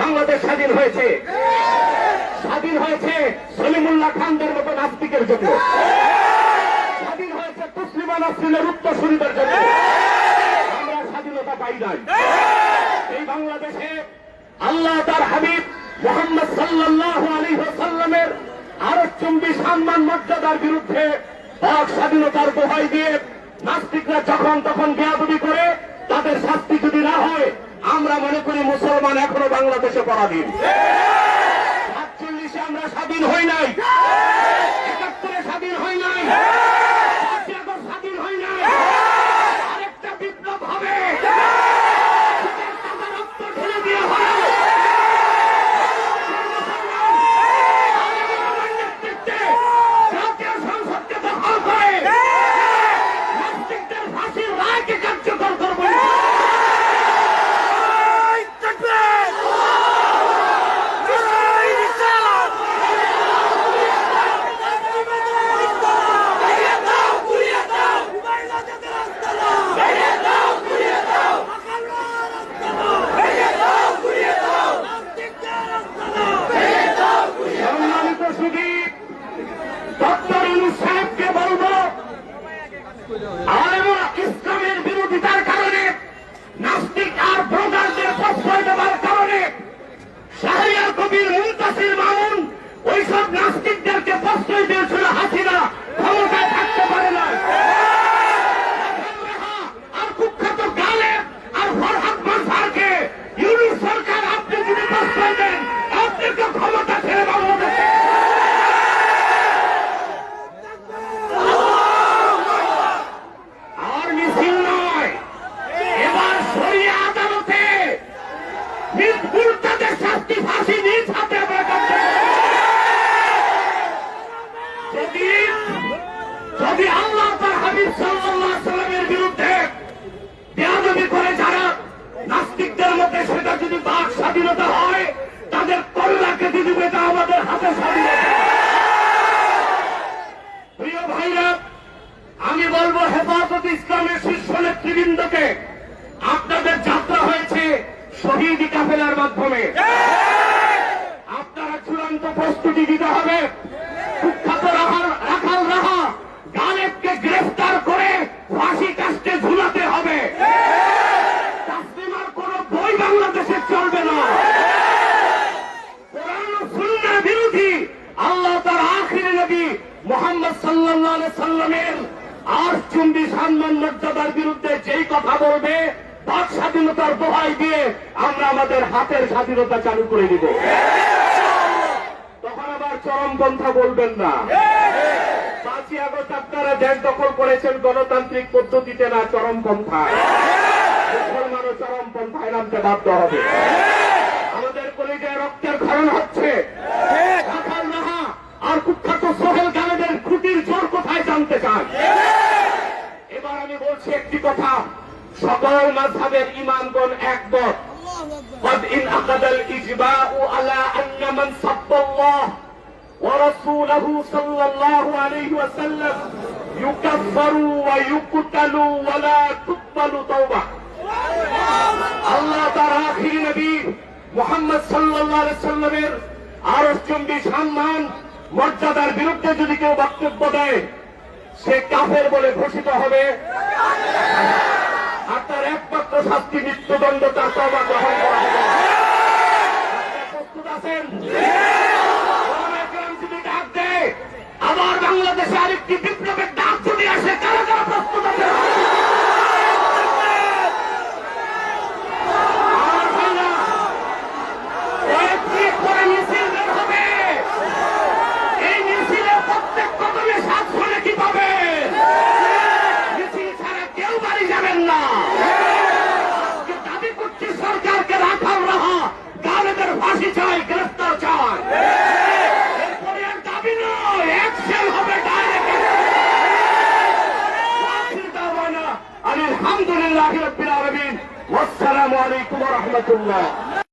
বাংলাদেশ স্বাধীন হয়েছে। স্বাধীন হয়েছে সলিমুল্লাহ খানদের মতো নাস্তিকের জন্য। স্বাধীন হয়েছে মুসলিমা নাসরিনের উত্তরসূরিদের জন্য। আমরা স্বাধীনতা পাই নাই। এই বাংলাদেশে আল্লাহ তার হাবিব মোহাম্মদ সাল্লাল্লাহু আলাইহি ওয়াসাল্লামের আরও চুম্বি সম্মান মর্যাদার বিরুদ্ধে হক স্বাধীনতার দোহাই দিয়ে নাস্তিকরা যখন তখন বেয়াদবি করে, তাদের শাস্তি যদি না হয় আমরা মনে করি মুসলমান এখনও বাংলাদেশে পরাধীন। সাতচল্লিশে আমরা স্বাধীন হই নাই একাত্তরে স্বাধীন হই নাই পাঁচই আগস্ট স্বাধীন হই নাই আরেকটা বিপ্লব হবে সুদের টাকা রক্ত ঢেলে দিয়ে হবে আমার নেতৃত্বে জাতীয় সংসদকে দখল করে নাস্তিকদের ফাঁসির রায়কে কার্যকর করব সম্মানিত সুদীপ ডক্টর ইউনুস সাহেবকে বলব আলেমরা ইসলামের বিরোধিতার কারণে নাস্তিক আর ব্রোগারদের প্রশ্রয় দেওয়ার কারণে শাহরিয়ার কবির মুন্তাসির মামুন ওইসব নাস্তিকদেরকে প্রশ্রয় দিয়েছিল হাসিনা ক্ষমতায় থাকতে পারে না আর কুখ্যাত গালেব আর ফরহাদ মানসারকে ইউনুস সরকার আপনি যদি প্রশ্রয় দেন আপনাকে ক্ষমতা ছেড়ে বাংলাদেশে আর মিছিল নয় এবার সরিয়ে আদালতে নির্ভুলতাদের শাস্তি ফাঁসি নিজ হাতে আমরা করতে হবে। যদি যদি আল্লাহ তার হাবিব সাল্লাল্লাহু আলাইহি সাল্লামের বিরুদ্ধে বেয়াদবি করে যারা নাস্তিকদের মধ্যে সেটা যদি বাক স্বাধীনতা হয় তাদের কল্লা কেটে দিবে এটা আমাদের হাতে স্বাধীনতা প্রিয় ভাইরা, আমি বলব হেফাজত ইসলামের শীর্ষ নেতৃবৃন্দকে, আপনাদের যাত্রা হয়েছে শহীদ কাফেলার মাধ্যমে। আপনারা চূড়ান্ত প্রস্তুতি দিতে হবে। কুখ্যাত রাখাল রাখাল রাহা গালেবকে গ্রেফতার করে ফাঁসি কাস্টে ঝুলাতে হবে। তাসলিমার কোন বই বাংলাদেশে চলবে না। কোরআন ও বিরোধী আল্লাহ আখিরি নবী মোহাম্মদ আলাইহি সাল্লামের আর চুম্বি সম্মান মর্যাদার বিরুদ্ধে যেই কথা বলবে বাক স্বাধীনতার দোহাই দিয়ে আমরা আমাদের হাতের স্বাধীনতা চালু করে দিব। তখন আবার চরমপন্থা বলবেন না। পাঁচই আগস্ট আপনারা দেশ দখল করেছেন গণতান্ত্রিক পদ্ধতিতে না চরমপন্থায় মুসলমানও চরমপন্থায় নামতে বাধ্য হবে। আমি বলছি একটি কথা সকল মাঝহের ইমামগণ একমত قد انعقد الإجماع على أن من سب الله ورسوله صلى الله عليه وسلم يكفر ويقتل ولا تقبل توبه আল্লাহ তার আখির নবী মোহাম্মদ সাল্লাল্লাহু আলাইহি সাল্লামের আরশ চুম্বি সম্মান মর্যাদার বিরুদ্ধে যদি কেউ বক্তব্য দেয় সে কাফের বলে ঘোষিত হবে। আর তার একমাত্র শাস্তি মৃত্যুদণ্ড তার তবা গ্রহণ করা হবে। عليكم ورحمة الله.